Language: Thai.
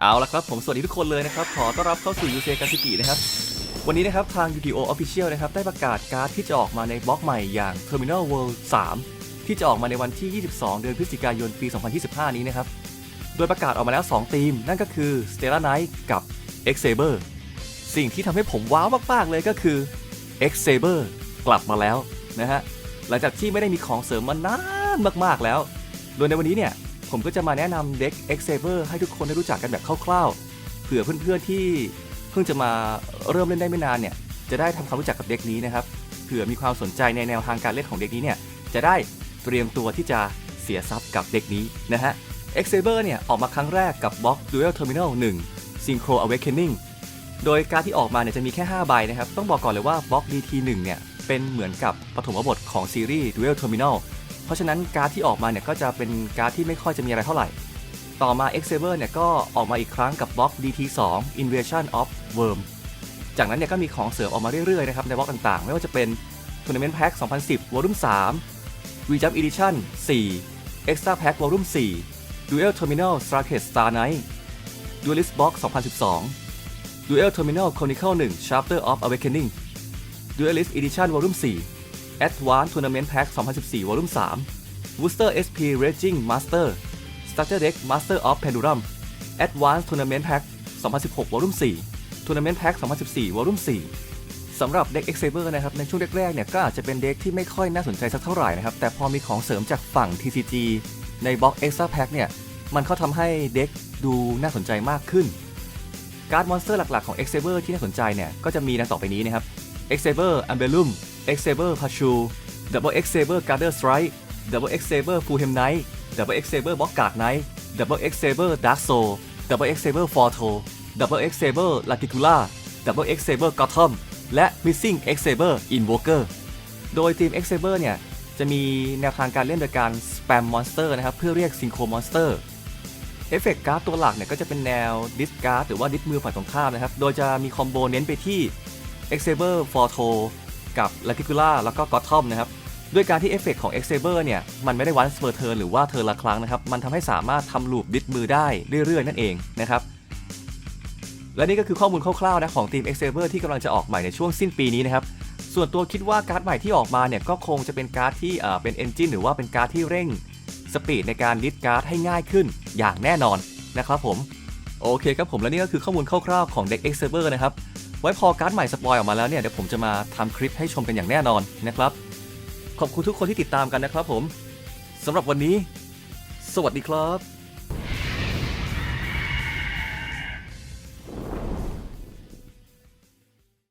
เอาละครับผมสวัสดีทุกคนเลยนะครับ ขอต้อนรับเข้าสู่ยูเซกาซิกินะครับ วันนี้นะครับทาง UTO Official นะครับ ได้ประกาศการ์ดที่จะออกมาในบล็อกใหม่อย่าง Terminal World 3 ที่จะออกมาในวันที่ 22 เดือนพฤศจิกายนปี 2025 นี้นะครับ โดยประกาศออกมาแล้ว2ธีม นั่นก็คือ Stellar Knight กับ X Saber สิ่งที่ทำให้ผมว้าวมาก ๆ เลยก็คือ X Saber กลับมาแล้วนะฮะหลังจากที่ไม่ได้มีของเสริมมานานมากๆแล้ว โดยในวันนี้เนี่ย ผมก็จะมาแนะนำเด็ก X Saber ให้ทุกคนได้รู้จักกันแบบคร่าวๆ เผื่อเพื่อนๆที่เพิ่งจะมาเริ่มเล่นได้ไม่นานเนี่ย จะได้ทำความรู้จักกับเด็กนี้นะครับ เผื่อมีความสนใจในแนวทางการเล่นของเด็กนี้เนี่ย จะได้เตรียมตัวที่จะเสียทรัพย์กับเด็กนี้นะฮะ X Saber เนี่ยออกมาครั้งแรกกับบล็อก Duel Terminal 1 Synchro Awakening โดยการที่ออกมาเนี่ยจะมีแค่ 5 ใบนะครับ ต้องบอกก่อนเลยว่าบล็อก DT1 เนี่ยเป็นเหมือนกับปฐมบทของซีรีส์ Duel Terminal เพราะฉะนั้นการ์ดที่ออกมาเนี่ยก็จะเป็นการ์ดที่ไม่ค่อยจะมีอะไรเท่าไหร่ ต่อมา X Saber เนี่ยก็ออกมาอีกครั้งกับบล็อก DT2 Invasion of Worm จากนั้นเนี่ยก็มีของเสริมออกมาเรื่อยๆนะครับในบล็อกต่างๆ ไม่ว่าจะเป็น Tournament Pack 2010 Volume 3 Rejump Edition 4 Extra Pack Volume 4 Duel Terminal Stargate Star Knight Duelist Box 2012 Duel Terminal Chronicle 1 Chapter of Awakening Duelist Edition Volume 4 Advanced Tournament Pack 2014 Volume 3 Booster SP Raging Master Starter Deck Master of Pendulum Advanced Tournament Pack 2016 Volume 4 Tournament Pack 2014 Volume 4 สำหรับเด็ก X Saber นะครับ ในช่วงแรกๆ เนี่ยก็อาจจะเป็นเด็กที่ไม่ค่อยน่าสนใจสักเท่าไหร่นะครับ แต่พอมีของเสริมจากฝั่ง TCG ในบล็อก Extra Pack เนี่ย มันก็ทำให้เด็กดูน่าสนใจมากขึ้น การ์ดมอนสเตอร์หลักๆ ของ X Saber ที่น่าสนใจเนี่ย ก็จะมีดังต่อไปนี้นะครับ X Saber Ambellum X Saber Pachu Double X Saber Garder Strike Double X Saber f u l l h a m Knight Double X Saber b o c k a r d Knight Double X Saber Dark Soul Double X Saber Forto Double X Saber Laticula Double X Saber Gotham และ Missing X Saber Invoker โดยทีม X Saber เนี่ยจะมีแนวทางการเล่นโดยการ spam monster นะครับเพื่อเรียก synchro monster เอฟเฟกต์การ์ดตัวหลักเนี่ยก็จะเป็นแนวดิสการ์ดหรือว่าดิสมือฝ่ายตรงข้ามนะครับ โดยจะมีคอมโบเน้นไปที่ e x a b e r f o r t o กับ l a t i c u l a แล้วก็ Gotham นะครับด้วยการที่เอฟเฟกต์ของ e x a b e r เนี่ย มันไม่ได้วันเ per turn หรือว่าเทอร์ละครั้งนะครับ มันทำให้สามารถทำลูปดิสมือได้เรื่อย ๆ นั่นเองนะครับ และนี่ก็คือข้อมูลคร่าวๆนะของทีม e x a b e r ที่กำลังจะออกใหม่ในช่วงสิ้นปีนี้นะครับ ส่วนตัวคิดว่าการ์ดใหม่ที่ออกมาเนี่ยก็คงจะเป็นการ์ดที่เป็นเอนจินหรือว่าเป็นการ์ดที่เร่งสปีดในการดิสการ์ดให้ง่ายขึ้นอย่างแน่นอนนะครับผม โอเคครับผมและนี่ก็คือข้อมูลคร่าวๆของเด็ก X Saber นะครับ ว้พอการ์ดใหม่สปอยออกมาแล้วเนี่ยเดี๋ยวผมจะมาทำคลิปให้ชมกันอย่างแน่นอนนะครับ ขอบคุณทุกคนที่ติดตามกันนะครับผมสำหรับวันนี้ สวัสดีครับ